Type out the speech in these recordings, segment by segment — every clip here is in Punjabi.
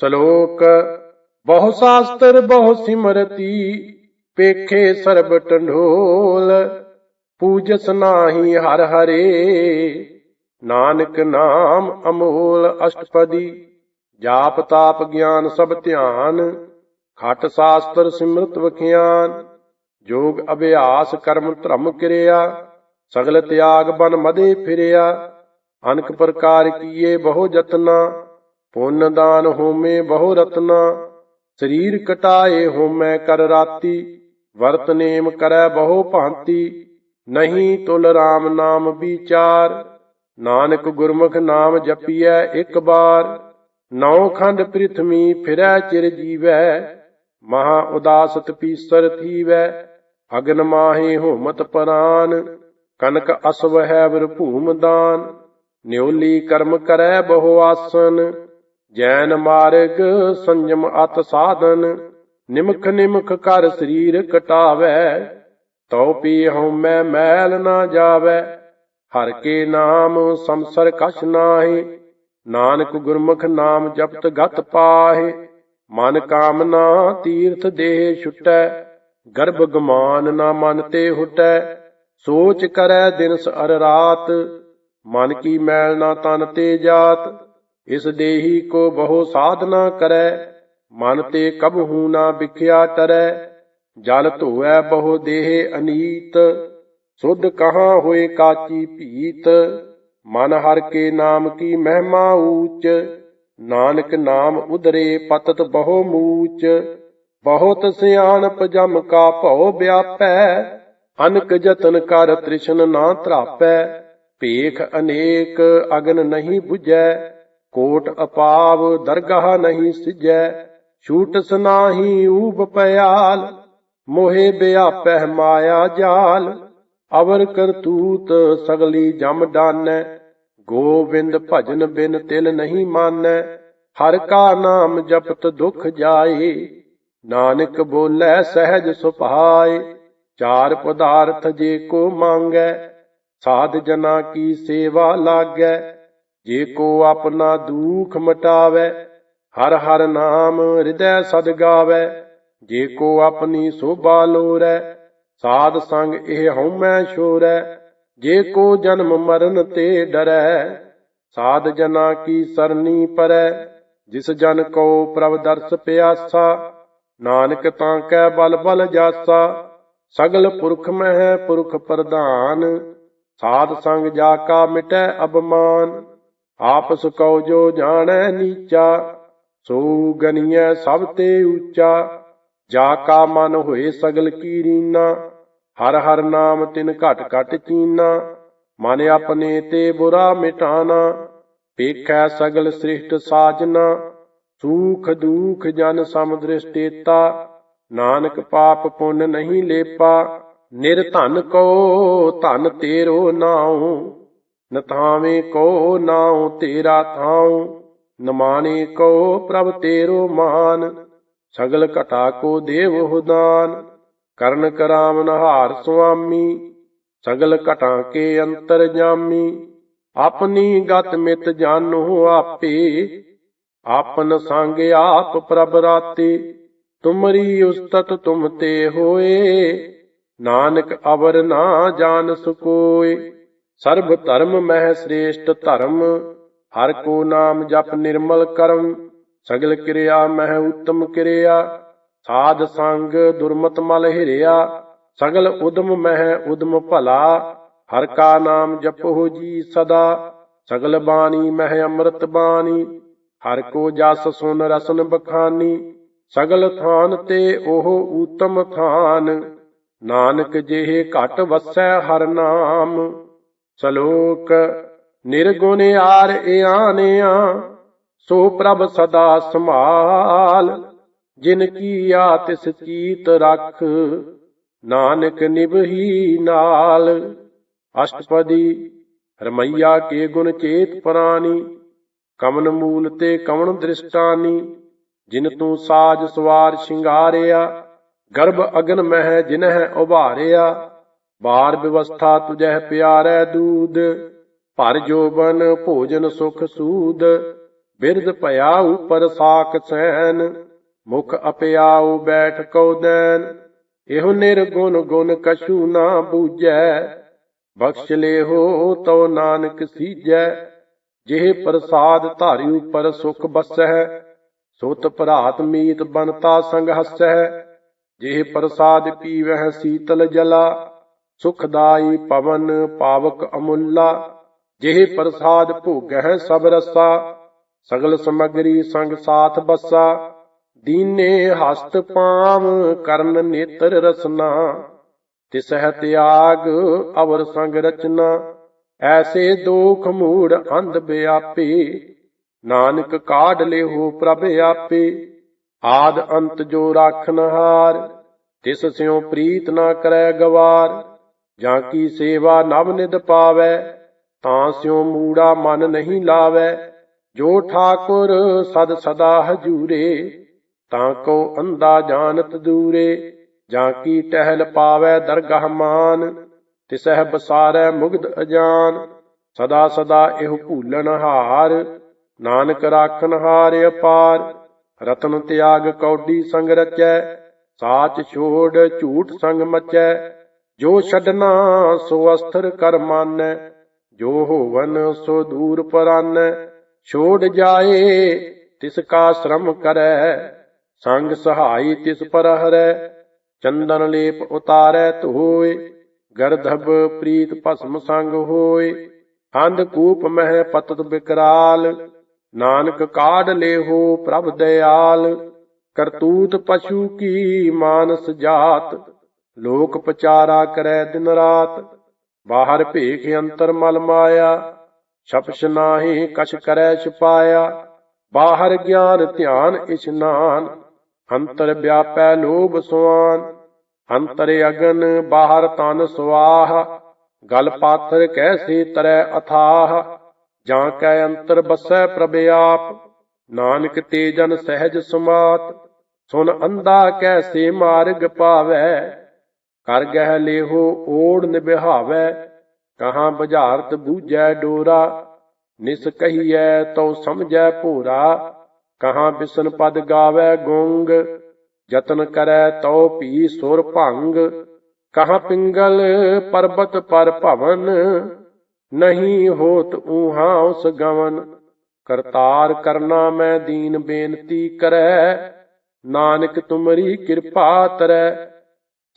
ਸ਼ਲੋਕ, ਬਹੁ ਸ਼ਾਸਤਰ, ਬਹੁ ਸਿਮਰਤੀ, ਪੇਖੇ ਸਰਬ ਟੰਡੋਲ ਪੂਜਸ ਨਾਹੀ ਹਰ ਹਰੇ, ਨਾਨਕ ਨਾਮ ਅਮੋਲ ਅਸ਼ਟਪਦੀ, ਜਾਪ ਤਾਪ ਗਿਆਨ ਸਭ ਧਿਆਨ, ਖਟ ਸ਼ਾਸਤਰ ਸਿਮਰਤ ਵਖਿਆਨ, ਜੋਗ ਅਭਿਆਸ ਕਰਮ ਧਰਮ ਕਿਰਿਆ, ਸਗਲ ਤਿਆਗ ਬਨ ਮਦੇ ਫਿਰਿਆ, ਅਨਕ ਪ੍ਰਕਾਰ ਕੀਏ ਬਹੁ ਜਤਨਾ ਪੁੰਨ ਦਾਨ ਹੋਮੇ ਬਹੁ ਰਤਨਾ, ਸਰੀਰ ਕਟਾਏ ਹੋਮੈ ਕਰ ਰਾਤੀ, ਵਰਤ ਨੇਮ ਕਰੈ ਬਹੁ ਭਾਂਤੀ, ਨਹੀਂ ਤੁਲ RAM ਨਾਮ ਵਿਚਾਰ, ਨਾਨਕ ਗੁਰਮੁਖ ਨਾਮ ਜਪੀਐ ਇੱਕ ਬਾਰ, ਨੌ ਖੰਡ ਪ੍ਰਿਥਵੀ ਫਿਰੈ ਚਿਰ ਜੀਵੈ, ਮਹਾ ਉਦਾਸ ਤਪੀਸਰ ਥੀਵੈ, ਅਗਨ ਮਾਹੇ ਹੋਮਤ ਪਰਾਨ, ਕਨਕ ਅਸਵ ਹੈ ਵਰ ਦਾਨ, ਨਿਉਲੀ ਕਰਮ ਕਰੈ ਬਹੁ ਆਸਨ ਜੈਨ ਮਾਰਗ ਸੰਜਮ ਅਤ ਸਾਧਨ, ਨਿਮਖ ਨਿਮਖ ਕਰ ਸਰੀਰ ਕਟਾਵੈ। ਤਉ ਪੀ ਹਉਮੈ ਮੈਲ ਨਾ ਜਾਵੈ, ਹਰ ਕੇ ਨਾਮ ਸੰਸਰ ਕਛ ਨਾਹੀ। ਨਾਨਕ ਗੁਰਮੁਖ ਨਾਮ ਜਪਤ ਗਤ ਪਾਹੇ, ਮਨ ਕਾਮਨਾ ਤੀਰਥ ਦੇਹ ਛੁਟੈ, ਗਰਭ ਗਮਾਨ ਨਾ ਮਨ ਤੇ ਹੁਟੈ। ਸੋਚ ਕਰੈ ਦਿਨਸ ਅਰ ਰਾਤ, ਮਨ ਕੀ ਮੈਲ ਨਾ ਤਨ ਤੇ ਜਾਤ। ਇਸ ਦੇਹੀ ਕੋ ਬਹੁ ਸਾਧਨਾ ਕਰੈ, ਮਨ ਤੇ ਕਬਹੂ ਨਾ ਵਿਖਿਆ ਟਰੈ ਜਲ ਧੋਐ ਬਹੁ ਦੇਹ ਅਨੀਤ, ਸੁਧ ਕਹਾਂ ਹੋਏ ਕਾਚੀ ਭੀਤ। ਮਨ ਹਰ ਕੇ ਨਾਮ ਕੀ ਮਹਿਮਾ ਊਚ, ਨਾਨਕ ਨਾਮ ਉਧਰੇ ਪਤਤ ਬਹੁ ਮੂਚ। ਬਹੁਤ ਸਿਆਣਪ ਜਮ ਕਾ ਭਉ ਵਿਆਪੈ, ਅਨਕ ਜਤਨ ਕਰ ਤ੍ਰਿਸ਼ਨ ਨਾ ਧਰਾਪੈ। ਭੇਖ ਅਨੇਕ ਅਗਨ ਨਹੀਂ 부ਜੈ ਕੋਟ ਅਪਾਵ ਦਰਗਾਹ ਨਹੀਂ ਸਿਜੈ, ਛੂਟ ਸਨਾਹੀ ਊਬ ਪਿਆਲ ਮੋਹੇ ਵਿਆਪੈ ਮਾਇਆ ਜਾਲ। ਅਵਰ ਕਰਤੂਤ ਸਗਲੀ ਜਮ ਡਾਨੈ, ਗੋਬਿੰਦ ਭਜਨ ਬਿਨ ਤਿਲ ਨਹੀਂ ਮਾਨੈ। ਹਰ ਕਾ ਨਾਮ ਜਪਤ ਦੁਖ ਜਾਏ, ਨਾਨਕ ਬੋਲੇ ਸਹਿਜ ਸੁਭਾਏ। ਚਾਰ ਪਦਾਰਥ ਜੇ ਕੋ ਮੰਗੈ, ਸਾਧ ਜਨਾ ਕੀ ਸੇਵਾ ਲਾਗੈ। ਜੇ ਕੋ ਆਪਣਾ ਦੁਖ ਮਟਾਵੇ, ਹਰ ਹਰ ਨਾਮ ਹਿਰਦੈ ਸਦ ਗਾਵੇ। ਜੇ ਕੋ ਆਪਣੀ ਸੋਭਾ ਲੋਰੈ, ਸਾਧ ਸੰਗ ਇਹ ਹਉਮੈ ਛੋਰੈ। ਜੇ ਕੋ ਜਨਮ ਮਰਨ ਤੇ ਡਰੈ, ਸਾਧ ਜਨਾ ਕੀ ਸਰਨੀ ਪਰੈ। ਜਿਸ ਜਨ ਕੋ ਪ੍ਰਭ ਦਰਸ ਪਿਆਸਾ, ਨਾਨਕ ਤਾਂ ਕੈ ਬਲ ਬਲ ਜਾਸਾ। ਸਗਲ ਪੁਰਖ ਮਹਿ ਪੁਰਖ ਪ੍ਰਧਾਨ, ਸਾਧ ਸੰਗ ਜਾ ਕਾ ਮਿਟੈ ਅਬਮਾਨ ਆਪਸ ਕਉ ਜੋ ਜਾਣੈ ਨੀਚਾ, ਸੋ ਗਨੀਐ ਸਭ ਤੇ ਉੱਚਾ। ਜਾ ਕਾ ਮਨ ਹੋਏ ਸਗਲ ਕੀ ਰੀਨਾ, ਹਰ ਹਰ ਨਾਮ ਤਿਨ ਘਟ ਘਟ ਚੀਨਾ। ਮਨ ਆਪਣੇ ਤੇ ਬੁਰਾ ਮਿਟਾਨਾ ਪੇਖੈ ਸਗਲ ਸ੍ਰਿਸ਼ਟ ਸਾਜਨਾ। ਸੂਖ ਦੁਖ ਜਨ ਸਮ ਦ੍ਰਿਸ਼ਟੇਤਾ, ਨਾਨਕ ਪਾਪ ਪੁੰਨ ਨਹੀਂ ਲੇਪਾ। ਨਿਰਧਨ ਕੋ ਧਨ ਤੇਰੋ ਨਾਉ। ਨਥਾਵੇਂ ਕੋ ਨਾਉ ਤੇਰਾ ਥਾਉ ਨਮਾਣੇ ਕੋ ਪ੍ਰਭ ਤੇਰੋ ਮਾਨ। ਸਗਲ ਘਟਾ ਕੋ ਦੇਵ ਹੁਦਾਨ ਕਰਨ ਕਰਾਮ ਨਹਾਰ ਸੁਆਮੀ। ਸਗਲ ਘਟਾਂ ਕੇ ਅੰਤਰ ਜਾਮੀ, ਆਪਣੀ ਗਤ ਮਿਤ ਜਾਣੋ ਆਪੇ। ਆਪਨ ਸੰਗ ਆਪ ਪ੍ਰਭ ਰਾਤੇ, ਤੁਮਰੀ ਉਸਤਤ ਤੁਮ ਤੇ ਹੋਏ। ਨਾਨਕ ਅਵਰ ਨਾ ਜਾਣ ਸੁਕੋਏ। ਸਰਬ ਧਰਮ ਮਹਿ ਸ੍ਰੇਸ਼ਟ ਧਰਮ, ਹਰ ਕੋ ਨਾਮ ਜਪ ਨਿਰਮਲ ਕਰਮ, ਸਗਲ ਕਿਰਿਆ ਮਹਿ ਉਤਮ ਕਿਰਿਆ, ਸਾਧ ਸੰਗ ਦੁਰਮਤ ਮਲ ਹਿਰਿਆ, ਸਗਲ ਉਦਮ ਮਹਿ ਉਦਮ ਭਲਾ, ਹਰ ਕਾ ਨਾਮ ਜਪੋ ਜੀ ਸਦਾ, ਸਗਲ ਬਾਣੀ ਮਹਿ ਅੰਮ੍ਰਿਤ ਬਾਣੀ, ਹਰ ਕੋ ਜਸ ਸੁਨ ਰਸਨ ਬਖਾਨੀ, ਸਗਲ ਥਾਨ ਤੇ ਉਹ ਊਤਮ ਥਾਨ, ਨਾਨਕ ਜਿਹੇ ਘਟ ਵਸੈ ਹਰ ਨਾਮ ਸ਼ਲੋਕ, ਨਿਰਗੁਣ ਆਰ ਇਆਨਿਆ ਸੋ ਪ੍ਰਭ ਸਦਾ ਸੰਭਾਲ। ਜਿਨ ਕੀਆ ਤਿਸ ਚੀਤ ਰਖ, ਨਾਨਕ ਨਿਭਹੀ ਨਾਲ। ਅਸ਼ਟਪਦੀ, ਰਮਈਆ ਕੇ ਗੁਣ ਚੇਤ ਪ੍ਰਾਨੀ, ਕਮਨ ਮੂਲ ਤੇ ਕਵਣ ਦ੍ਰਿਸ਼ਟਾਨੀ, ਜਿਨ ਤੂੰ ਸਾਜ ਸਵਾਰ ਸ਼ਿੰਗਾਰਿਆ, ਗਰਭ ਅਗਨ ਮਹਿ ਜਿਨਹਿ ਉਭਾਰਿਆ। ਵਾਰ ਵਿਵਸਥਾ ਤੁਜਹਿ ਪਿਆਰੈ ਦੂਦ, ਭਰ ਜੋਬਨ ਭੋਜਨ ਸੁਖ ਸੂਦ ਬਿਰਦ ਭਇਆ ਉਪਰ ਸਾਕ ਸੈਨ ਮੁਖ ਅਪਿਆਉ ਬੈਠ ਕਉ ਦੈਨ, ਇਹੋ ਨਿਰਗੁਣ ਗੁਣ ਕਛੂ ਨਾ ਬੂਝੈ, ਬਖਸ਼ ਲੇਹੋ ਤਉ ਨਾਨਕ ਸੀਜੈ, ਜਿਹ ਪ੍ਰਸਾਦ ਧਾਰੀ ਉਪਰ ਸੁਖ ਬਸੈ ਸੁਤ ਭਰਾਤ ਮੀਤ ਬਨਤਾ ਸੰਗ ਹਸੈ ਜਿਹ ਪ੍ਰਸਾਦ ਪੀਵਹਿ ਸੀਤਲ ਜਲਾ ਸੁਖਦਾਈ ਪਵਨ ਪਾਵਕ ਅਮੁੱਲਾ, ਜਿਹੇ ਪ੍ਰਸਾਦ ਭੋਗਹਿ ਸਭ ਰਸਾ, ਸਗਲ ਸਮਗਰੀ ਸੰਗ ਸਾਥ ਬਸਾ, ਦੀਨੇ ਹਸਤ ਪਾਮ ਕਰਨ ਨੇਤਰ ਰਸਨਾ ਤਿਸਹਿ ਤਿਆਗ ਅਵਰ ਸੰਗ ਰਚਨਾ, ਐਸੇ ਦੋਖ ਮੂੜ ਅੰਧ ਬਿਆਪੇ, ਨਾਨਕ ਕਾਢ ਲਿਓ ਪ੍ਰਭ ਆਪੇ, ਆਦ ਅੰਤ ਜੋ ਰਾਖਨ ਹਾਰ ਤਿਸ ਸਿਉ ਪ੍ਰੀਤ ਨਾ ਕਰੈ ਗਵਾਰ ਜਾਂ ਕੀ ਸੇਵਾ ਨਵ ਨਿਦ ਪਾਵੈ, ਤਾਂ ਸਿਉ ਮੂੜਾ ਮਨ ਨਹੀਂ ਲਾਵੈ। ਜੋ ਠਾਕੁਰ ਸਦ ਸਦਾ ਹਜੂਰੇ, ਤਾਂ ਕੋ ਅੰਦਾ ਜਾਣਤ ਦੂਰੇ। ਜਾਂ ਕੀ ਟਹਿਲ ਪਾਵੈ ਦਰਗਾਹ ਮਾਨ, ਤਿਸਹਿ ਬਸਾਰੈ ਮੁਗਧ ਅਜਾਨ। ਸਦਾ ਸਦਾ ਇਹ ਭੂਲਣ ਹਾਰ, ਨਾਨਕ ਰਾਖਨ ਹਾਰ ਅਪਾਰ। ਰਤਨ ਤਿਆਗ ਕੌਡੀ ਸੰਗ ਰਚੈ, ਸਾਚ ਛੋੜ ਝੂਠ ਸੰਗ ਮਚੈ। ਜੋ ਛਡਨਾ ਸੋ ਅਸਥਰ ਕਰ ਮਾਨੈ, ਜੋ ਹੋਵਨ ਸੋ ਦੂਰ ਪਰਾਨੈ। ਛੋੜ ਜਾਏ, ਤਿਸ ਕਾ ਸ਼ਰਮ ਕਰੈ, ਸੰਗ ਸਹਾਈ ਤਿਸ ਪਰ ਹਰੈ। ਚੰਦਨ ਲੇਪ ਉਤਾਰੈ ਧੋਏ ਗਰਧਬ ਪ੍ਰੀਤ ਭਸਮ ਸੰਗ ਹੋਏ। ਹੰਦ ਕੂਪ ਮਹਿ ਪਤਤ ਬਿਕਰਾਲ, ਨਾਨਕ ਕਾਢ ਲੇਹੋ ਪ੍ਰਭ ਦਇਆਲ। ਕਰਤੂਤ ਪਸ਼ੂ ਕੀ ਮਾਨਸ ਜਾਤ ਲੋਕ ਪਚਾਰਾ ਕਰੈ ਦਿਨ ਰਾਤ, ਬਾਹਰ ਭੇਖ ਅੰਤਰ ਮਲ ਮਾਇਆ, ਛਪਛ ਨਾਹੀ ਕਛ ਕਰੈ ਛਪਾਇਆ, ਬਾਹਰ ਗਿਆਨ ਧਿਆਨ ਇਸ਼ਨਾਨ ਅੰਤਰ ਵਿਆਪੈ ਲੋਭ ਸੁਆਨ, ਅੰਤਰ ਅਗਨ ਬਾਹਰ ਤਨ ਸੁਆਹ, ਗਲ ਪਾਥਰ ਕੈਸੇ ਤਰੈ ਅਥਾਹ, ਜਾਂ ਕੈ ਅੰਤਰ ਬਸੈ ਪ੍ਰਭ ਆਪ, ਨਾਨਕ ਤੇ ਜਨ ਸਹਿਜ ਸੁਮਾਤ, ਸੁਨ ਅੰਧਾ ਕੈਸੇ ਮਾਰਗ ਪਾਵੈ ਕਰ ਗਹਿ ਲੇਹੋ ਓੜ ਨਿਭਾਵੈ, ਕਹਾਂ ਬੁਝਾਰਤ ਬੂਝੈ ਡੋਰਾ, ਨਿਸ ਕਹੀਐ ਤਉ ਸਮਝੈ ਭੋਰਾ, ਕਹਾਂ ਬਿਸਨ ਪਦ ਗਾਵੈ ਗੁੰਗ ਯਤਨ ਕਰੈ ਤਉ ਭੀ ਸੁਰ ਭੰਗ, ਕਹਾਂ ਪਿੰਗਲ ਪਰਬਤ ਪਰ ਭਵਨ, ਨਹੀਂ ਹੋਤ ਊਹਾਂ ਉਸ ਗਵਨ, ਕਰਤਾਰ ਕਰਨਾ ਮੈਂ ਦੀਨ ਬੇਨਤੀ ਕਰੈ, ਨਾਨਕ ਤੁਮਰੀ ਕਿਰਪਾ ਤਰੈ।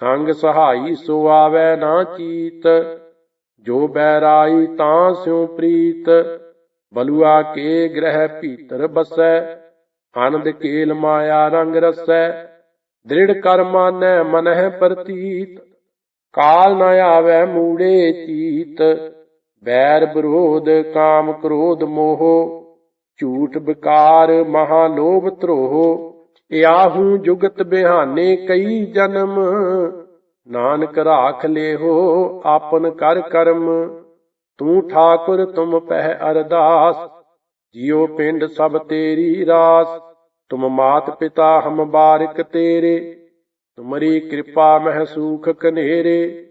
ਸੰਗ ਸਹਾਈ ਸੋ ਆਵੈ ਨਾ ਚੀਤ, ਜੋ ਬੈਰਾਈ ਤਾਂ ਸਿਉ ਪ੍ਰੀਤ। ਬਲੂਆ ਕੇ ਗ੍ਰਹਿ ਭੀਤਰ ਬਸੈ, ਆਨੰਦ ਕੇਲ ਮਾਇਆ ਰੰਗ ਰਸੈ। ਦ੍ਰਿੜ ਕਰ ਮਾਨੈ ਮਨਹਿ ਪ੍ਰਤੀਤ, ਕਾਲ ਨ ਆਵੈ ਮੂੜੇ ਚੀਤ। ਬੈਰ ਵਿਰੋਧ ਕਾਮ ਕ੍ਰੋਧ ਮੋਹ, ਝੂਠ ਬਕਾਰ ਮਹਾ ਲੋਭ ਧਰੋਹ। ਆਹੂ ਜੁਗਤ ਬਿਹਾਨੇ ਕਈ ਜਨਮ। ਨਾਨਕ ਰਾਖ ਲੇਹੋ ਆਪਨ ਕਰ ਕਰਮ। ਤੂੰ ਠਾਕੁਰ, ਤੁਮ ਪਹਿ ਅਰਦਾਸ। ਜਿਉ ਪਿੰਡ ਸਭ ਤੇਰੀ ਰਾਸ। ਤੁਮ ਮਾਤ ਪਿਤਾ ਹਮ ਬਾਰਿਕ ਤੇਰੇ। ਤੁਮਰੀ ਕਿਰਪਾ ਮਹਿ ਸੂਖ ਕਨੇਰੇ।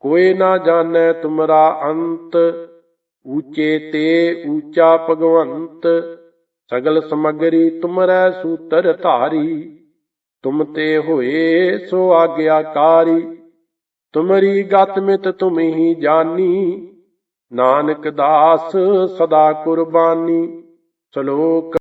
ਕੋਈ ਨਾ ਜਾਣੈ ਤੁਮਰਾ ਅੰਤ। ਊਚੇ ਤੇ ਊਚਾ ਭਗਵੰਤ। ਸਗਲ ਸਮਗਰੀ ਤੁਮਰੈ ਸੂਤਰ ਧਾਰੀ, ਤੁਮ ਤੇ ਹੋਏ ਸੋ ਆਗਿਆਕਾਰੀ। ਤੁਮਰੀ ਗਤ ਮਿਤ ਤੁਮ ਹੀ ਜਾਨੀ, ਨਾਨਕ ਦਾਸ ਸਦਾ ਕੁਰਬਾਨੀ। ਸ਼ਲੋਕ